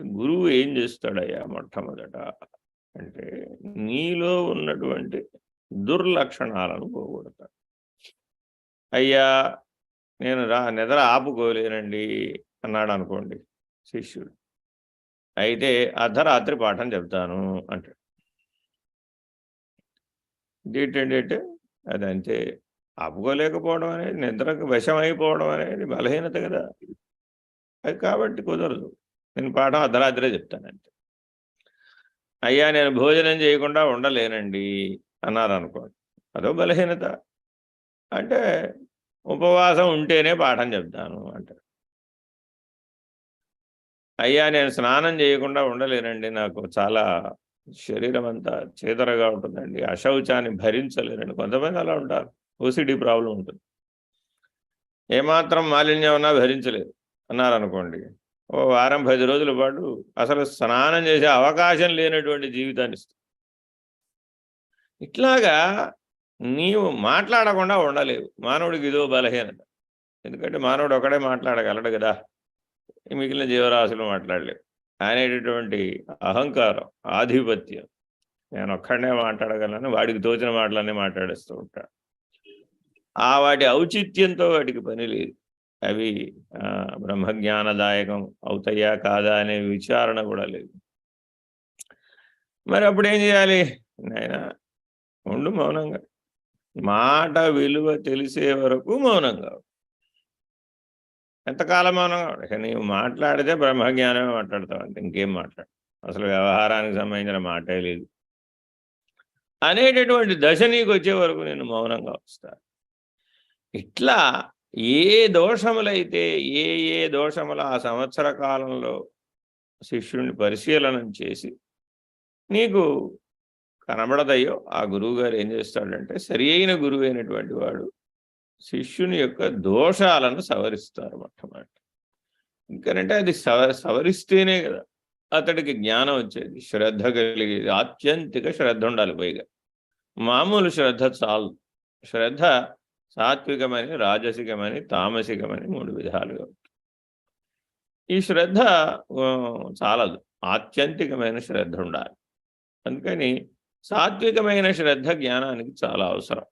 గురువు ఏం చేస్తాడయ్యా మొట్టమొదట? అంటే నీలో ఉన్నటువంటి దుర్లక్షణాలను పోగొడతాడు. అయ్యా నేను రా నిద్ర ఆపుకోలేనండి అన్నాడు అనుకోండి శిష్యుడు. అయితే అర్ధరాత్రి పాఠం చెప్తాను అంటాడు. ఏంటంటే అది అంతే ఆపుకోలేకపోవడం అనేది నిద్రకు వశమైపోవడం అనేది బలహీనత కదా. అది కాబట్టి కుదరదు. నేను పాఠం అర్ధరాత్రే చెప్తానండి అయ్యా నేను భోజనం చేయకుండా ఉండలేనండి అన్నారు అనుకోండి అదో బలహీనత. అంటే ఉపవాసం ఉంటేనే పాఠం చెప్తాను అంటారు. అయ్యా నేను స్నానం చేయకుండా ఉండలేనండి. నాకు చాలా శరీరం అంతా చేదరగా ఉంటుందండి. అశౌచాన్ని భరించలేరండి కొంతమంది అలా ఉంటారు. ఓసిడి ప్రాబ్లం ఉంటుంది. ఏమాత్రం మాలిన్యం ఉన్నా భరించలేదు అన్నారు అనుకోండి ఓ వారం పది రోజుల పాటు అసలు స్నానం చేసే అవకాశం లేనటువంటి జీవితాన్ని ఇస్తుంది. ఇట్లాగా నీవు మాట్లాడకుండా ఉండలేవు. మానవుడికి ఇదో బలహీనత. ఎందుకంటే మానవుడు ఒకడే మాట్లాడగలడు కదా. మిగిలిన జీవరాశులు మాట్లాడలేవు. అనేటటువంటి అహంకారం ఆధిపత్యం నేను ఒక్కడనే మాట్లాడగలను వాడికి తోచిన మాటలన్నీ మాట్లాడేస్తూ ఉంటాడు. ఆ వాటి ఔచిత్యంతో వాటికి పని లేదు. అవి బ్రహ్మజ్ఞానదాయకం అవుతాయా కాదా అనే విచారణ కూడా లేదు. మరి అప్పుడు ఏం చేయాలి? నాయన ఉండు మౌనంగా. మాట విలువ తెలిసే వరకు మౌనంగా ఎంతకాలం మౌనంగా ఉండు? నీవు మాట్లాడితే బ్రహ్మజ్ఞానమే మాట్లాడతావు అంతే ఇంకేం మాట్లాడు? అసలు వ్యవహారానికి సంబంధించిన మాటే లేదు. అనేటటువంటి దశ నీకు వచ్చే వరకు నేను మౌనంగా వస్తాను ఇట్లా ఏ దోషములైతే ఏ ఏ దోషములు ఆ సంవత్సర కాలంలో శిష్యుని పరిశీలనం చేసి నీకు కనబడదయ్యో ఆ గురువు గారు ఏం చేస్తాడంటే సరి అయిన గురువు అయినటువంటి వాడు శిష్యుని యొక్క దోషాలను సవరిస్తారు మొట్టమొదటి. ఎందుకంటే అది సవ సవరిస్తేనే కదా అతడికి జ్ఞానం వచ్చేది. శ్రద్ధ కలిగేది. ఆత్యంతిక శ్రద్ధ ఉండాలి పైగా. మామూలు శ్రద్ధ చాలు. శ్రద్ధ సాత్వికమని రాజసికమని తామసికమని మూడు విధాలుగా ఈ శ్రద్ధ చాలదు. ఆత్యంతికమైన శ్రద్ధ ఉండాలి. అందుకని సాత్వికమైన శ్రద్ధ జ్ఞానానికి చాలా అవసరం.